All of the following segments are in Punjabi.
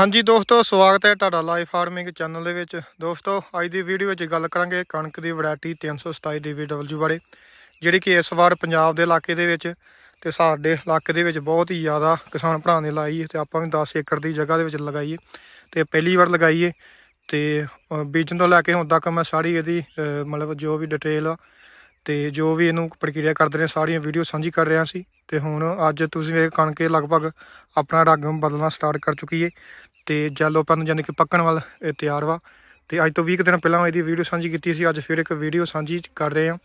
ਹਾਂਜੀ ਦੋਸਤੋ, ਸਵਾਗਤ ਹੈ ਤੁਹਾਡਾ ਲਾਈਫ ਫਾਰਮਿੰਗ ਚੈਨਲ ਦੇ ਵਿੱਚ। ਦੋਸਤੋ, ਅੱਜ ਦੀ ਵੀਡੀਓ ਵਿੱਚ ਗੱਲ ਕਰਾਂਗੇ ਕਣਕ ਦੀ ਵੈਰਾਈਟੀ 327 DVW ਬਾਰੇ, ਜਿਹੜੀ ਕਿ ਇਸ ਵਾਰ ਪੰਜਾਬ ਦੇ ਇਲਾਕੇ ਦੇ ਵਿੱਚ ਤੇ ਸਾਡੇ ਇਲਾਕੇ ਦੇ ਵਿੱਚ ਬਹੁਤ ਹੀ ਜ਼ਿਆਦਾ ਕਿਸਾਨ ਭਰਾ ਨੇ ਲਾਈ ਹੈ ਤੇ ਆਪਾਂ ਵੀ 10 ਏਕੜ ਦੀ ਜਗ੍ਹਾ ਦੇ ਵਿੱਚ ਲਗਾਈਏ ਤੇ ਪਹਿਲੀ ਵਾਰ ਲਗਾਈਏ ਤੇ ਬੀਜਣ ਤੋਂ ਲੈ ਕੇ ਹੁਣ ਤੱਕ ਮੈਂ ਸਾਰੀ ਇਹਦੀ ਮਤਲਬ ਜੋ ਵੀ ਡਿਟੇਲ ਆ ਤੇ ਜੋ ਵੀ ਇਹਨੂੰ ਪ੍ਰਕਿਰਿਆ ਕਰਦੇ ਨੇ, ਸਾਰੀਆਂ ਵੀਡੀਓ ਸਾਂਝੀ ਕਰ ਰਿਹਾ ਸੀ। ਤੇ ਹੁਣ ਅੱਜ ਤੁਸੀਂ ਵੇਖ ਕਣਕ ਲਗਭਗ ਆਪਣਾ ਰੰਗ ਬਦਲਣਾ ਸਟਾਰਟ ਕਰ ਚੁੱਕੀ ਏ। ਤੇ ਜੈਲੋਪਨ ਯਾਨੀ ਕਿ ਪੱਕਣ ਵੱਲ ਇਹ ਤਿਆਰ ਵਾ। ਤੇ ਅੱਜ ਤੋਂ 20 ਕੁ ਦਿਨ ਪਹਿਲਾਂ ਇਹਦੀ ਵੀਡੀਓ ਸਾਂਝੀ ਕੀਤੀ ਸੀ। ਅੱਜ ਫਿਰ ਇੱਕ ਵੀਡੀਓ ਸਾਂਝੀ ਕਰ ਰਹੇ ਹਾਂ।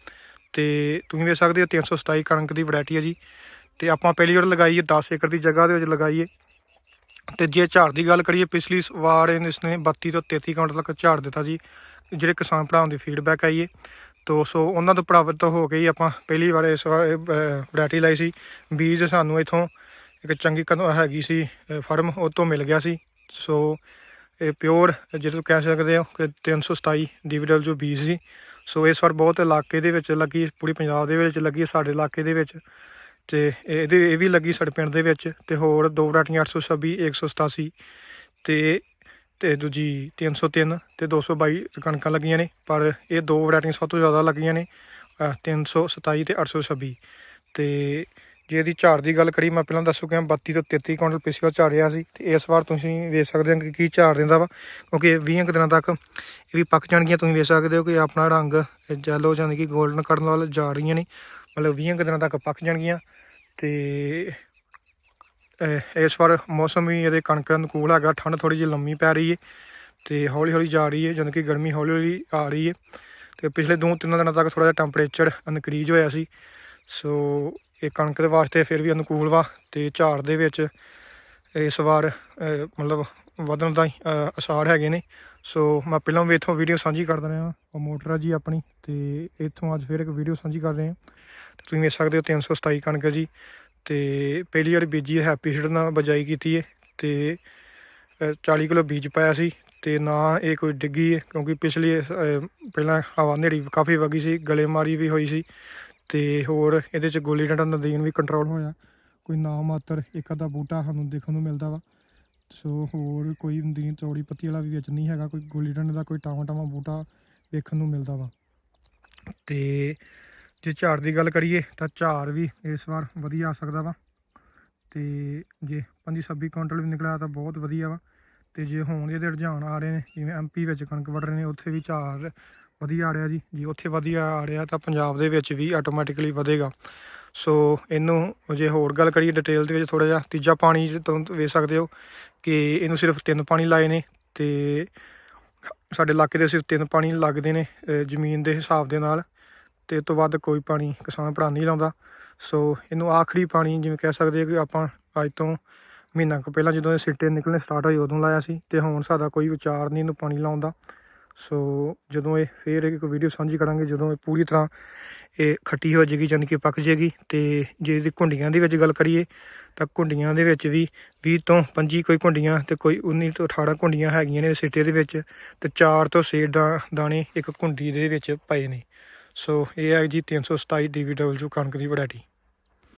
ਤੇ ਤੁਸੀਂ ਵੇਖ ਸਕਦੇ ਹੋ 327 ਕਣਕ ਦੀ ਵੈਰਾਈਟੀ ਹੈ ਜੀ। ਤੇ ਆਪਾਂ ਪਹਿਲੀ ਵਾਰ ਲਗਾਈ ਹੈ 10 ਏਕੜ ਦੀ ਜਗ੍ਹਾ ਦੇ ਵਿੱਚ ਲਗਾਈਏ ਹੈ। ਤੇ ਜੇ ਝਾੜ ਦੀ ਗੱਲ ਕਰੀਏ, ਪਿਛਲੀ ਵਾਰ ਇਹਨੇ ਇਸਨੇ 32 ਤੋਂ 33 ਕੁਇੰਟਲ ਤੱਕ ਝਾੜ ਦਿੱਤਾ ਜੀ। ਜਿਹੜੇ ਕਿਸਾਨ ਭਰਾਵਾਂ ਦੀ ਫੀਡਬੈਕ ਆਈ ਹੈ। ਤੋ ਸੋ ਉਹਨਾਂ ਤੋਂ ਪ੍ਰਭਾਵਿਤ ਹੋ ਕੇ ਹੀ ਆਪਾਂ ਪਹਿਲੀ ਵਾਰ ਇਸ ਵਾਰ ਵੈਰਾਈਟੀ ਲਾਈ ਸੀ। ਬੀਜ ਸਾਨੂੰ ਇਥੋਂ ਇੱਕ ਚੰਗੀ ਕਦੋਂ ਹੈਗੀ ਸੀ ਫਰਮ, ਉਹ ਤੋਂ ਮਿਲ ਗਿਆ ਸੀ। ਸੋ ਇਹ ਪਿਓਰ ਜਿਹਨੂੰ ਕਹਿ ਸਕਦੇ ਹੋ ਕਿ 327 DVW ਬੀਜ ਸੀ। ਸੋ ਇਸ ਵਾਰ ਬਹੁਤ ਇਲਾਕੇ ਦੇ ਵਿੱਚ ਲੱਗੀ, ਪੂਰੀ ਪੰਜਾਬ ਦੇ ਵਿੱਚ ਲੱਗੀ, ਸਾਡੇ ਇਲਾਕੇ ਦੇ ਵਿੱਚ। ਤੇ ਇਹਦੇ, ਇਹ ਵੀ ਲੱਗੀ ਸਾਡੇ ਪਿੰਡ ਦੇ ਵਿੱਚ। ਤੇ ਹੋਰ ਦੋ ਵੈਰਾਈਟੀਆਂ 826 187 ਤੇ ਤੇ ਦੂਜੀ 303 ਤੇ 222 ਕਣਕਾਂ ਲੱਗੀਆਂ ਨੇ, ਪਰ ਇਹ ਦੋ ਵੈਰਾਈਟੀਆਂ ਸਭ ਤੋਂ ਜ਼ਿਆਦਾ ਲੱਗੀਆਂ ਨੇ, ਅਹ 327 ਤੇ 826 ਤੇ ਜੇ ਇਹਦੀ ਝਾੜ ਦੀ ਗੱਲ ਕਰੀ ਮੈਂ ਪਹਿਲਾਂ ਦੱਸੋ ਕਿ 32 ਤੋਂ 33 ਕੁਇੰਟਲ ਪਿਛਲੀ ਵਾਰ ਝਾੜਿਆ ਸੀ, ਤੇ ਇਸ ਵਾਰ ਤੁਸੀਂ ਵੇਖ ਸਕਦੇ ਹੋ ਕਿ ਕੀ ਝਾੜ ਦਿੰਦਾ ਵਾ, ਕਿਉਂਕਿ ਇਹ 20 ਕੁ ਦਿਨਾਂ ਤੱਕ ਇਹ ਵੀ ਪੱਕ ਜਾਣਗੀਆਂ, ਤੁਸੀਂ ਵੇਖ ਸਕਦੇ ਹੋ ਕਿ ਆਪਣਾ ਰੰਗ ਜੈਲੋ ਜਾਨੀ ਕਿ 골ਡਨ ਕਰਨ ਵੱਲ ਜਾ ਰਹੀਆਂ ਨੇ, ਮਤਲਬ 20 ਕੁ ਦਿਨਾਂ ਤੱਕ ਪੱਕ ਜਾਣਗੀਆਂ, ਤੇ ਇਸ ਵਾਰ ਮੌਸਮ ਵੀ ਇਹਦੇ ਕਣਕ ਦੇ ਅਨੁਕੂਲ ਹੈਗਾ ਠੰਡ ਥੋੜੀ ਜਿਹੀ ਲੰਮੀ ਪੈ ਰਹੀ ਹੈ ਤੇ ਹੌਲੀ ਹੌਲੀ ਜਾ ਰਹੀ ਹੈ ਜਾਣੀ ਕਿ ਗਰਮੀ ਹੌਲੀ ਹੌਲੀ ਆ ਰਹੀ ਹੈ ਤੇ ਪਿਛਲੇ ਦੋ ਤਿੰਨ ਦਿਨਾਂ ਤੱਕ ਥੋੜਾ ਜਿਹਾ ਟੈਂਪਰੇਚਰ ਇਨਕਰੀਜ਼ ਹੋਇਆ ਸੀ। ਸੋ ਇਹ ਕਣਕ ਦੇ ਵਾਸਤੇ ਫਿਰ ਵੀ ਅਨੁਕੂਲ ਵਾ ਤੇ ਝਾੜ ਦੇ ਵਿੱਚ ਇਸ ਵਾਰ ਮਤਲਬ ਵਧਣ ਦਾ ਹੀ, ਅਹ, ਅਸਾਰ ਹੈਗੇ ਨੇ। ਸੋ ਮੈਂ ਪਹਿਲਾਂ ਵੀ ਇੱਥੋਂ ਵੀਡੀਓ ਸਾਂਝੀ ਕਰ ਦਿੰਦਾ ਹਾਂ ਉਹ ਮੋਟਰ ਆ ਜੀ ਆਪਣੀ ਤੇ ਇੱਥੋਂ ਅੱਜ ਫਿਰ ਇੱਕ ਵੀਡੀਓ ਸਾਂਝੀ ਕਰ ਰਹੇ ਹਾਂ। ਤੇ ਤੁਸੀਂ ਵੇਖ ਸਕਦੇ ਹੋ 327 ਕਣਕ ਜੀ। ਤੇ ਪਹਿਲੀ ਵਾਰ ਬੀਜੀ ਹੈਪੀ ਸੀਡ ਨਾਲ ਬਜਾਈ ਕੀਤੀ ਹੈ ਤੇ ਅ, 40 ਕਿਲੋ ਬੀਜ ਪਾਇਆ ਸੀ ਤੇ ਨਾ ਇਹ ਕੋਈ ਡਿੱਗੀ ਹੈ ਕਿਉਂਕਿ ਪਿਛਲੀ ਪਹਿਲਾਂ ਹਵਾ ਹਨੇਰੀ ਕਾਫੀ ਵਗੀ ਸੀ ਗਲੇ ਮਾਰੀ ਵੀ ਹੋਈ ਸੀ ਤੇ ਹੋਰ ਇਹਦੇ ਚ ਗੋਲੀ ਡੰਡਾ ਨਦੀਨ ਵੀ ਕੰਟਰੋਲ ਹੋਇਆ। ਕੋਈ ਨਾ ਮਾਤਰ ਇੱਕ ਅੱਧਾ ਬੂਟਾ ਸਾਨੂੰ ਦੇਖਣ ਨੂੰ ਮਿਲਦਾ ਵਾ। ਸੋ ਹੋਰ ਕੋਈ ਨਦੀਨ ਚੌੜੀ ਪੱਤੀ ਵਾਲਾ ਵੀ ਵਿੱਚ ਨਹੀਂ ਹੈਗਾ ਕੋਈ ਗੋਲੀ ਡੰਡੇ ਦਾ ਕੋਈ ਟਾਵਾਂ ਟਾਵਾਂ ਬੂਟਾ ਵੇਖਣ ਨੂੰ ਮਿਲਦਾ ਵਾ। ਤੇ ਜੇ ਝਾੜ ਦੀ ਗੱਲ ਕਰੀਏ ਤਾਂ ਝਾੜ ਵੀ ਇਸ ਵਾਰ ਵਧੀਆ ਆ ਸਕਦਾ ਵਾ। ਤੇ ਜੇ 25 26 ਕੁਇੰਟਲ ਵੀ ਨਿਕਲਿਆ ਤਾਂ ਬਹੁਤ ਵਧੀਆ ਵਾ। ਤੇ ਜੇ ਹੁਣ ਇਹਦੇ ਰੁਝਾਨ ਆ ਰਹੇ ਨੇ, ਜਿਵੇਂ ਐਮਪੀ ਵਿੱਚ ਕਣਕ ਵੱਢ ਰਹੇ ਨੇ, ਉੱਥੇ ਵੀ ਝਾੜ ਵਧੀਆ ਆ ਰਿਹਾ ਜੀ। ਜੇ ਉੱਥੇ ਵਧੀਆ ਆ ਰਿਹਾ ਤਾਂ ਪੰਜਾਬ ਦੇ ਵਿੱਚ ਵੀ ਆਟੋਮੈਟਿਕਲੀ ਵਧੇਗਾ। ਸੋ ਇਹਨੂੰ ਜੇ ਹੋਰ ਗੱਲ ਕਰੀਏ ਡਿਟੇਲ ਦੇ ਵਿੱਚ ਥੋੜਾ ਜਿਹਾ, ਤੀਜਾ ਪਾਣੀ ਤੋਂ ਵੇਖ ਸਕਦੇ ਹੋ ਕਿ ਇਹਨੂੰ ਸਿਰਫ ਤਿੰਨ ਪਾਣੀ ਲਾਏ ਨੇ ਤੇ ਸਾਡੇ ਇਲਾਕੇ ਦੇ ਸਿਰਫ ਤਿੰਨ ਪਾਣੀ ਲੱਗਦੇ ਨੇ ਜ਼ਮੀਨ ਦੇ ਹਿਸਾਬ ਦੇ ਨਾਲ। ਤੇ ਇਹ ਤੋਂ ਵੱਧ ਕੋਈ ਪਾਣੀ ਕਿਸਾਨ ਭਰਾ ਨਹੀਂ ਲਾਉਂਦਾ। ਸੋ ਇਹਨੂੰ ਆਖਰੀ ਪਾਣੀ ਜਿਵੇਂ ਕਹਿ ਸਕਦੇ ਆ ਕਿ ਆਪਾਂ ਅੱਜ ਤੋਂ ਮਹੀਨਾ ਕੁ ਪਹਿਲਾਂ ਜਦੋਂ ਇਹ ਸਿੱਟੇ ਨਿਕਲਣੇ ਸਟਾਰਟ ਹੋਏ ਉਦੋਂ ਲਾਇਆ ਸੀ ਤੇ ਹੁਣ ਸਾਡਾ ਕੋਈ ਵਿਚਾਰ ਨਹੀਂ ਇਹਨੂੰ ਪਾਣੀ ਲਾਉਣ ਦਾ। ਸੋ ਜਦੋਂ ਇਹ ਫੇਰ ਇੱਕ ਵੀਡੀਓ ਸਾਂਝੀ ਕਰਾਂਗੇ ਜਦੋਂ ਇਹ ਪੂਰੀ ਤਰ੍ਹਾਂ ਇਹ ਖੱਟੀ ਹੋ ਜਾਏਗੀ ਯਾਨੀ ਕਿ ਪੱਕ ਜਾਏਗੀ ਤੇ ਜੇ ਇਹਦੀ ਕੁੰਡੀਆਂ ਦੇ ਵਿੱਚ ਗੱਲ ਕਰੀਏ ਤਾਂ ਕੁੰਡੀਆਂ ਦੇ ਵਿੱਚ ਵੀ 20 ਤੋਂ 25 ਕੋਈ ਕੁੰਡੀਆਂ ਤੇ ਕੋਈ 19 ਤੋਂ 18 ਕੁੰਡੀਆਂ ਹੈਗੀਆਂ ਨੇ ਸਿੱਟੇ ਦੇ ਵਿੱਚ ਤੇ 4 ਤੋਂ 6 ਦਾ ਦਾਣੇ ਇੱਕ ਕੁੰਡੀ ਦੇ ਵਿੱਚ ਪਏ ਨੇ। ਸੋ ਇਹ ਹੈ ਜੀ 327 DVW ਕਣਕ ਦੀ ਵੈਰਾਈਟੀ